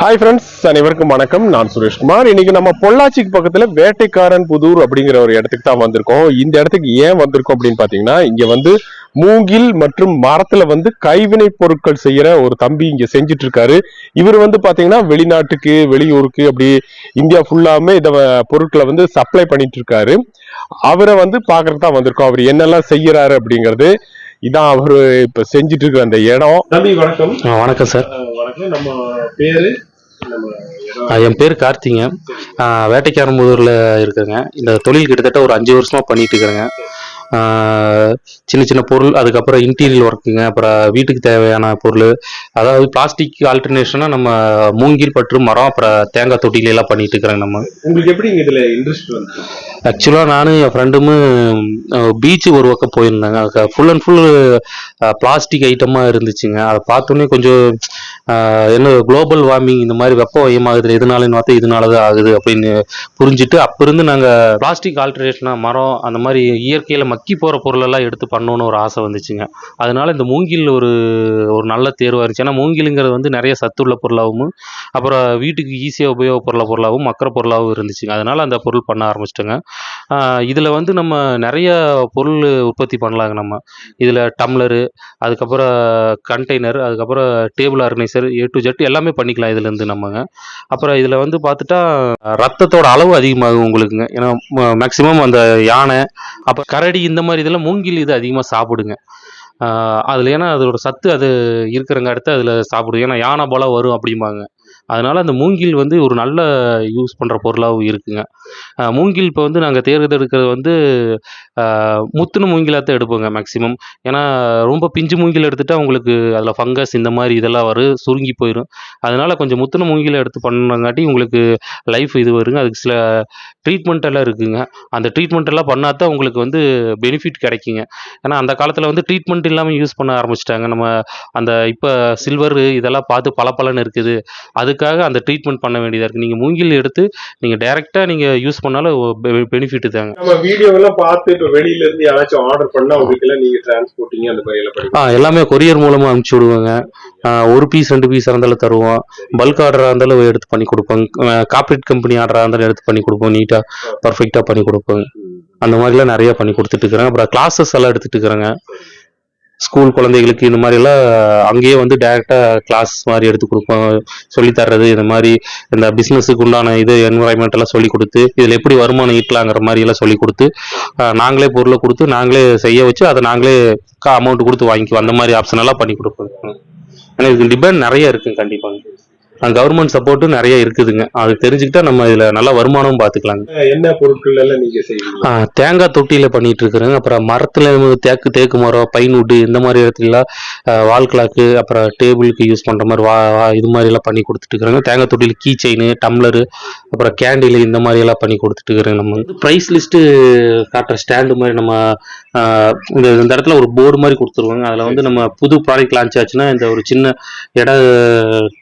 Hi friends அனைவருக்கும் வணக்கம். நான் சுரேஷ்குமார் இன்னைக்கு நம்ம பொள்ளாச்சிக்கு பக்கத்துல வேட்டைக்காரன் புதூர் அப்படிங்கிற ஒரு இடத்துக்கு தான் வந்திருக்கோம். இந்த இடத்துக்கு ஏன் வந்திருக்கோம் அப்படின்னு பாத்தீங்கன்னா இங்க வந்து மூங்கில் மற்றும் மரத்துல வந்து கைவினை பொருட்கள் செய்யற ஒரு தம்பி இங்க செஞ்சுட்டு இருக்காரு இவர் வந்து பாத்தீங்கன்னா வெளிநாட்டுக்கு வெளியூருக்கு அப்படி இந்தியா ஃபுல்லாமே இத பொருட்களை வந்து சப்ளை பண்ணிட்டு இருக்காரு அவரை வந்து பாக்குறதுக்கு தான் வந்திருக்கோம். அவர் என்னெல்லாம் செய்யறாரு அப்படிங்கிறது இதான் அவரு இப்ப செஞ்சுட்டு இருக்கிற அந்த இடம். தம்பி வணக்கம். வணக்கம் சார். வணக்கம். நம்ம பேரு என் பேர் கார்த்திங்க. வேட்டைக்காரம்புதூரில் இருக்கிறேங்க இந்த தொழில் கிட்டத்தட்ட ஒரு அஞ்சு வருஷமாக பண்ணிட்டு இருக்கிறேங்க சின்ன சின்ன பொருள் அதுக்கப்புறம் இன்டீரியல் ஒர்க்குங்க அப்புறம் வீட்டுக்கு தேவையான பொருள். அதாவது பிளாஸ்டிக் ஆல்டர்னேஷனாக நம்ம மூங்கில் பற்று மரம் அப்புறம் தேங்காய் தொட்டில எல்லாம் பண்ணிட்டு இருக்கிறேங்க நம்ம. உங்களுக்கு எப்படி இதில் இன்ட்ரெஸ்ட் வந்து ஆக்சுவலாக நானும் என் ஃப்ரெண்டுமே பீச்சு ஒரு பக்கம் போயிருந்தாங்க. ஃபுல் அண்ட் ஃபுல் பிளாஸ்டிக் ஐட்டமாக இருந்துச்சுங்க. அதை பார்த்தோன்னே கொஞ்சம் என்ன குளோபல் வார்மிங் இந்த மாதிரி வெப்ப வயமாகுது எதனாலன்னு பார்த்தா இதனால தான் ஆகுது அப்படின்னு புரிஞ்சுட்டு அப்போ இருந்து நாங்கள் பிளாஸ்டிக் ஆல்ட்ரேஷனாக மரம் அந்த மாதிரி இயற்கையில் மக்கி போகிற பொருளெல்லாம் எடுத்து பண்ணணும்னு ஒரு ஆசை வந்துச்சுங்க. அதனால இந்த மூங்கில் ஒரு ஒரு நல்ல தேர்வாக இருந்துச்சு. ஏன்னா மூங்கிலுங்கிறது வந்து நிறைய சத்துள்ள பொருளாகவும் அப்புறம் வீட்டுக்கு ஈஸியாக உபயோகப்படுற பொருளாகவும் மக்கிற பொருளாகவும் இருந்துச்சுங்க. அதனால் அந்த பொருள் பண்ண ஆரம்பிச்சிட்டோங்க. இதில் வந்து நம்ம நிறைய பொருள் உற்பத்தி பண்ணலாங்க நம்ம. இதில் டம்ளரு அதுக்கப்புறம் கண்டெய்னர் அதுக்கப்புறம் table organiser A to Z எல்லாமே பண்ணிக்கலாம் இதுலேருந்து நம்மங்க. அப்புறம் இதில் வந்து பார்த்துட்டா ரத்தத்தோட அளவு அதிகமாகும் உங்களுக்குங்க. ஏன்னா மேக்ஸிமம் அந்த யானை அப்புறம் கரடி இந்த மாதிரி இதெல்லாம் மூங்கில் இது அதிகமாக சாப்பிடுங்க. அதில் ஏன்னா அதோட சத்து அது இருக்கிறங்க அடுத்து அதில் சாப்பிடுது ஏன்னா யானை போல வரும் அப்படிம்பாங்க. அதனால் அந்த மூங்கில் வந்து ஒரு நல்ல யூஸ் பண்ணுற பொருளாகவும் இருக்குங்க. மூங்கில் இப்போ வந்து நாங்கள் தேர்ந்தெடுக்கிறது வந்து முத்துன மூங்கிலாக தான் எடுப்போங்க மேக்ஸிமம் ஏன்னா ரொம்ப பிஞ்சு மூங்கில் எடுத்துகிட்டா உங்களுக்கு அதில் ஃபங்கஸ் இந்த மாதிரி இதெல்லாம் வரும் சுருங்கி போயிடும் அதனால் கொஞ்சம் முத்துன மூங்கில் எடுத்து பண்ணங்காட்டி உங்களுக்கு லைஃப் இது வருங்க. அதுக்கு சில ட்ரீட்மெண்ட் எல்லாம் இருக்குதுங்க அந்த ட்ரீட்மெண்ட் எல்லாம் பண்ணால் தான் உங்களுக்கு வந்து பெனிஃபிட் கிடைக்குங்க. ஏன்னா அந்த காலத்தில் வந்து ட்ரீட்மெண்ட் இல்லாமல் யூஸ் பண்ண ஆரம்பிச்சிட்டாங்க. நம்ம அந்த இப்போ சில்வர் இதெல்லாம் பார்த்து பளபளன்னு இருக்குது. அதுக்கு அதுக்காக அந்த ட்ரீட்மெண்ட் பண்ண வேண்டியதாக இருக்குது நீங்கள் மூங்கில் எடுத்து நீங்கள் டைரெக்டாக நீங்கள் யூஸ் பண்ணாலும் பெனிஃபிட் தாங்க. நம்ம வீடியோ எல்லாம் பார்த்து இப்ப வெளியில இருந்து யாராச்சும் ஆர்டர் பண்ணா உங்களுக்கு எல்லாம் நீங்க டிரான்ஸ்போர்ட்டிங் அந்த மாதிரி ஆ எல்லாமே கொரியர் மூலமாக அனுப்பிச்சி விடுவோங்க. ஒரு பீஸ் ரெண்டு பீஸ் இருந்தாலும் தருவோம். பல்க் ஆர்டராக இருந்தாலும் எடுத்து பண்ணி கொடுப்போம். கார்பரேட் கம்பெனி ஆர்டராக இருந்தாலும் எடுத்து பண்ணி கொடுப்போம். நீட்டாக பர்ஃபெக்டாக பண்ணி கொடுப்போம். அந்த மாதிரிலாம் நிறைய பண்ணி கொடுத்துட்டு இருக்கிறேன். அப்புறம் கிளாஸஸ் எல்லாம் எடுத்துட்டு இருக்கிறேங்க. ஸ்கூல் குழந்தைகளுக்கு இந்த மாதிரிலாம் அங்கேயே வந்து டேரெக்டாக கிளாஸ் மாதிரி எடுத்து கொடுப்போம் சொல்லி தர்றது இந்த மாதிரி இந்த பிஸ்னஸுக்கு உண்டான இது என்வரான்மெண்ட் எல்லாம் சொல்லி கொடுத்து இதில் எப்படி வருமானம் ஈட்டலாங்கிற மாதிரி எல்லாம் சொல்லி கொடுத்து நாங்களே பொருளை கொடுத்து நாங்களே செய்ய வச்சு அதை நாங்களே அமௌண்ட் கொடுத்து வாங்கிக்குவோம். அந்த மாதிரி ஆப்ஷன் எல்லாம் பண்ணி கொடுப்போம். ஏன்னா இதுக்கு டிபெண்ட் நிறைய இருக்குது கண்டிப்பாங்க கவர்மெண்ட் சப்போர்ட்டும் நிறைய இருக்குதுங்க. அது தெரிஞ்சுக்கிட்டா நம்ம இதில் நல்ல வருமானமும் பார்த்துக்கலாங்க. என்ன பொருட்கள் எல்லாம் நீங்க செய்வீங்க? தேங்காய் தொட்டியில பண்ணிட்டு இருக்கிறேங்க. அப்புறம் மரத்துல தேக்கு தேக்கு மரம் பைன் wood இந்த மாதிரி இடத்துலலாம் வால் கிளாக்கு அப்புறம் டேபிளுக்கு யூஸ் பண்ற மாதிரி வா வா- இது மாதிரி எல்லாம் பண்ணி கொடுத்துட்டு இருக்கிறேங்க. தேங்காய் தொட்டியில கீ செயின் டம்ளரு அப்புறம் கேண்டில் இந்த மாதிரி எல்லாம் பண்ணி கொடுத்துட்டு இருக்கிறேங்க நம்ம. வந்து ப்ரைஸ் லிஸ்ட்டு காட்டுற ஸ்டாண்டு மாதிரி நம்ம இந்த இந்த இடத்துல ஒரு போர்டு மாதிரி கொடுத்துருவாங்க. அதில் வந்து நம்ம புது ப்ராடக்ட் லான்ச் ஆச்சுன்னா இந்த ஒரு சின்ன இட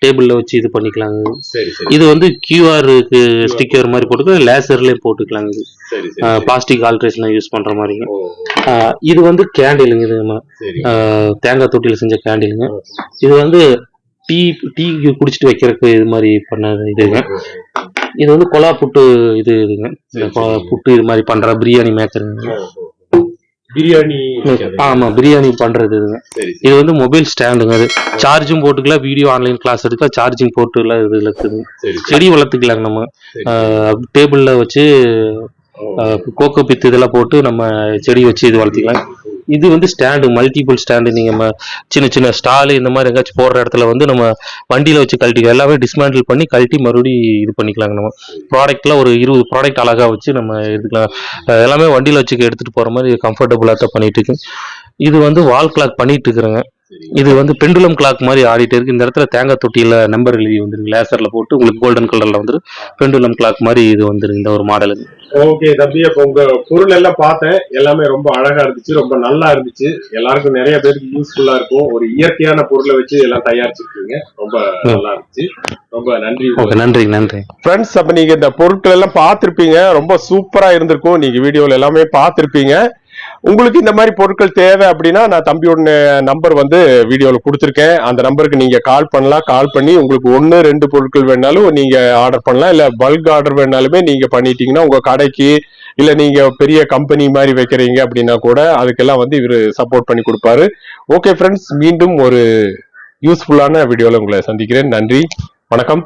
டேபிளில் வச்சு இது பண்ணிக்கலாங்க. சரி சரி. இது வந்து கியூஆருக்கு ஸ்டிக்கர் மாதிரி போட்டுக்கலாம் லேசர்லேயும் போட்டுக்கலாங்க இது. பிளாஸ்டிக் ஆல்ட்ரேஷன் யூஸ் பண்ற மாதிரிங்க. இது வந்து கேண்டிலுங்க இது நம்ம தேங்காய் தொட்டியில் செஞ்ச கேண்டிலுங்க இது வந்து டீ டீ குடிச்சிட்டு வைக்கிறதுக்கு இது மாதிரி பண்ணது இதுங்க இது. வந்து கொலா புட்டு இது இதுங்க. புட்டு இது மாதிரி பண்ற பிரியாணி மேக்கருங்க பிரியாணி ஆமா பிரியாணி பண்றது சரி இது வந்து மொபைல் ஸ்டாண்டுங்க. அது சார்ஜும் போட்டுக்கலாம் வீடியோ ஆன்லைன் கிளாஸ் எடுக்க சார்ஜிங் போட்டு எல்லாம் இது இருக்குதுங்க சரி செடி வளர்த்துக்கலாங்க நம்ம. டேபிள்ல வச்சு ஓ. கோகோ பித்து இதெல்லாம் போட்டு நம்ம செடி வச்சு இது வளர்த்திக்கலாம். இது வந்து ஸ்டாண்டு மல்டிபிள் ஸ்டாண்டு நீங்க சின்ன சின்ன ஸ்டாலு இந்த மாதிரி எங்கேயாச்சும் போடுற இடத்துல வந்து நம்ம வண்டியில வச்சு கழட்டி எல்லாமே டிஸ்மேண்டில் பண்ணி கழட்டி மறுபடியும் இது பண்ணிக்கலாங்க நம்ம. ப்ராடக்ட்லாம் ஒரு இருபது ப்ராடக்ட் அழகா வச்சு நம்ம எடுத்துக்கலாம். எல்லாமே வண்டியில வச்சு எடுத்துட்டு போற மாதிரி கம்ஃபர்டபுளாக தான் பண்ணிட்டு இருக்கு இது வந்து வால் கிளாக் பண்ணிட்டு இருக்கிறேங்க. இது வந்து பெண்டுலம் கிளாக் மாதிரி ஆடிட்டு இருக்கு. இந்த இடத்துல தேங்காய் தொட்டியில நம்பர் எழுதி வந்துருங்க. லேசர்ல போட்டு உங்களுக்கு கோல்டன் கலர்ல வந்துரு பெண்டுலம் கிளாக் மாதிரி இது வந்துருங்க இந்த ஒரு மாடலுக்கு ஓகே தம்பி அப்ப உங்க பொருள் எல்லாம் பார்த்தேன். எல்லாமே ரொம்ப அழகா இருந்துச்சு ரொம்ப நல்லா இருந்துச்சு. எல்லாருக்கும் நிறைய பேருக்கு யூஸ்ஃபுல்லா இருக்கும். ஒரு இயற்கையான பொருளை வச்சு எல்லாம் தயாரிச்சிருக்கீங்க. ரொம்ப நல்லா இருந்துச்சு. ரொம்ப நன்றி. ஓகே நன்றி நன்றி. ஃப்ரெண்ட்ஸ் அப்ப நீங்க இந்த பொருட்கள் எல்லாம் பார்த்திருப்பீங்க. ரொம்ப சூப்பரா இருந்திருக்கும். நீங்க வீடியோல எல்லாமே பார்த்திருப்பீங்க. உங்களுக்கு இந்த மாதிரி பொருட்கள் தேவை அப்படின்னா நான் தம்பியோட நம்பர் வந்து வீடியோவில் கொடுத்துருக்கேன். அந்த நம்பருக்கு நீங்கள் கால் பண்ணலாம். கால் பண்ணி உங்களுக்கு ஒன்று ரெண்டு பொருட்கள் வேணாலும் நீங்கள் ஆர்டர் பண்ணலாம். இல்லை பல்க் ஆர்டர் வேணாலுமே நீங்கள் பண்ணிட்டீங்கன்னா உங்கள் கடைக்கு இல்லை நீங்கள் பெரிய கம்பெனி மாதிரி வைக்கிறீங்க அப்படின்னா கூட அதுக்கெல்லாம் வந்து இவர் சப்போர்ட் பண்ணி கொடுப்பாரு. ஓகே ஃப்ரெண்ட்ஸ் மீண்டும் ஒரு யூஸ்ஃபுல்லான வீடியோவில் உங்களை சந்திக்கிறேன். நன்றி. வணக்கம்.